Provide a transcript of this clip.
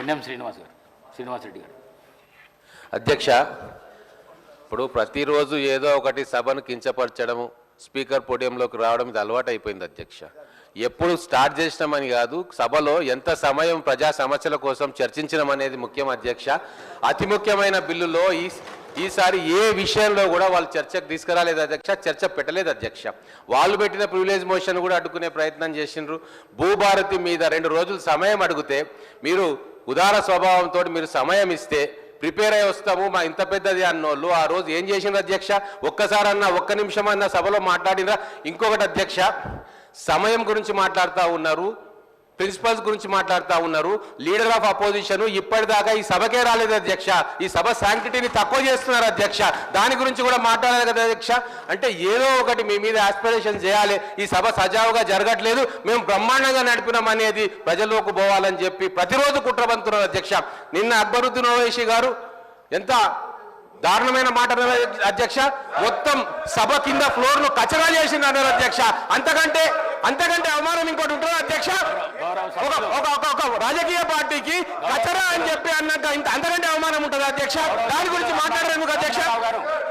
NM Srinivas గారు శ్రీనివాసరెడ్డి గారు. అధ్యక్ష ఇప్పుడు ప్రతిరోజు ఏదో ఒకటి సభను కించపరచడము స్పీకర్ పోడియంలోకి రావడం ఇది అలవాటు అయిపోయింది అధ్యక్ష. ఎప్పుడు స్టార్ట్ చేసినామని కాదు సభలో ఎంత సమయం ప్రజా సమస్యల కోసం చర్చించడం అనేది ముఖ్యం అధ్యక్ష. అతి ముఖ్యమైన బిల్లులో ఈ ఈసారి ఏ విషయంలో కూడా వాళ్ళు చర్చకు తీసుకురాలేదు అధ్యక్ష చర్చ పెట్టలేదు అధ్యక్ష. వాళ్ళు పెట్టిన ప్రివిలేజ్ మోషన్ కూడా అడ్డుకునే ప్రయత్నం చేసిండ్రు. భూభారతి మీద రెండు రోజులు సమయం అడిగితే మీరు ఉదార స్వభావంతో మీరు సమయం ఇస్తే ప్రిపేర్ అయి వస్తాము. మా ఇంత పెద్దది అన్నోళ్ళు. ఆ రోజు ఏం చేసిండ్రు అధ్యక్ష? ఒక్కసారన్నా ఒక్క నిమిషం అన్న సభలో మాట్లాడినరా ఇంకొకటి అధ్యక్ష సమయం గురించి మాట్లాడుతూ ఉన్నారు. ప్రిన్సిపల్స్ గురించి మాట్లాడుతూ ఉన్నారు. లీడర్ ఆఫ్ అపోజిషన్ ఇప్పటిదాకా ఈ సభకే రాలేదు అధ్యక్ష. ఈ సభ శాంక్టిటీని తక్కువ చేస్తున్నారు అధ్యక్ష. దాని గురించి కూడా మాట్లాడలేదు కదా అధ్యక్ష? అంటే ఏదో ఒకటి మీ మీద ఆస్పిరేషన్ చేయాలి. ఈ సభ సజావుగా జరగట్లేదు. మేము బ్రహ్మాండంగా నడిపినాం అనేది ప్రజల్లోకి పోవాలని చెప్పి ప్రతిరోజు కుట్రబంతున్నారు అధ్యక్ష. నిన్న అక్బరుద్దీన్ ఓవైసీ గారు ఎంత దారుణమైన మాట అధ్యక్ష? మొత్తం సభ కింద ఫ్లోర్ను కచరా చేసింది అన్నారు అధ్యక్ష. అంతకంటే అంతకంటే అవమానం ఇంకోటి ఉంటుందా అధ్యక్ష? ఒక ఒక రాజకీయ పార్టీకి కచరా అని చెప్పి అన్నాక ఇంత అంతకంటే అవమానం ఉంటుంది అధ్యక్ష? దాని గురించి మాట్లాడరేందుకు అధ్యక్ష?